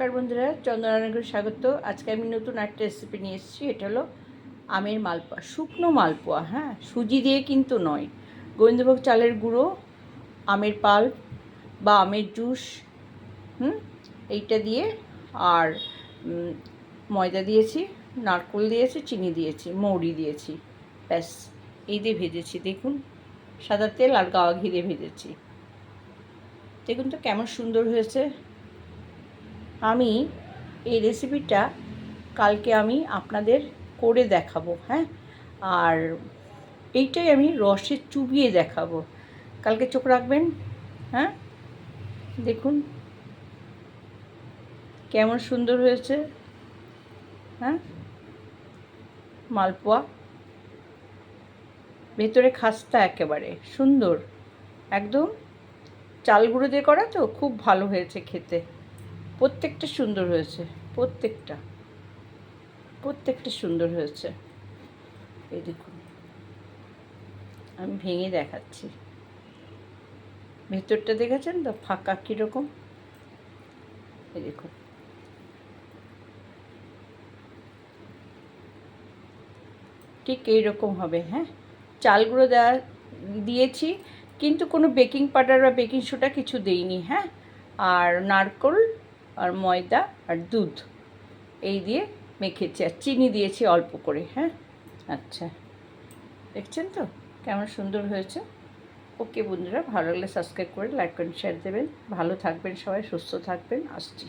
নমস্কার বন্ধুরা চন্দ্রনারায়ণকে স্বাগত। আজকে আমি নতুন একটা রেসিপি নিয়ে এসেছি, এটা হলো আমের মালপোয়া, শুকনো মালপোয়া হ্যাঁ? সুজি দিয়ে কিন্তু নয়। গোবিন্দভোগ চালের গুঁড়ো, আমের পাল বা আমের জুস, হুম? এইটা দিয়ে আর ময়দা দিয়েছি, নারকোল দিয়েছি, চিনি দিয়েছি, মৌরি দিয়েছি, ব্যাস। এই দিয়ে ভেজেছি, দেখুন, সাদা তেল আর গাওয়া ঘি দিয়ে ভেজেছি। দেখুন তো কেমন সুন্দর হয়েছে। আমি এই রেসিপিটা কালকে আমি আপনাদের করে দেখাবো হ্যাঁ? আর এইটাই আমি রসে চুবিয়ে দেখাবো। কালকে চোখ রাখবেন হ্যাঁ? দেখুন। কেমন সুন্দর হয়েছে হ্যাঁ? মালপোয়া। ভেতরে খাস্তা একেবারে, সুন্দর। একদম চাল গুঁড়ো দিয়ে করা তো, খুব ভালো হয়েছে খেতে। প্রত্যেকটা সুন্দর হয়েছে, প্রত্যেকটা প্রত্যেকটা সুন্দর হয়েছে। এই দেখুন, আমি ভেঙে দেখাচ্ছি। ভেতরটা দেখেছেন তো? ফাঁকা কীরকম? এই দেখুন। ঠিক এইরকম হবে হ্যাঁ? চালগুলো দেওয়া দিয়েছি, কিন্তু কোনো বেকিং পাউডার বা বেকিং সোডা কিছু দেইনি হ্যাঁ? আর নারকোল আর ময়দা আর দুধ এই দিয়ে মেখেছি আর চিনি দিয়েছি অল্প করে হ্যাঁ? আচ্ছা। দেখছেন তো? কেমন সুন্দর হয়েছে? ওকে বন্ধুরা, ভালো লাগলে সাবস্ক্রাইব করে লাইক করেন শেয়ার দেবেন। ভালো থাকবেন সবাই, সুস্থ থাকবেন। আসছি।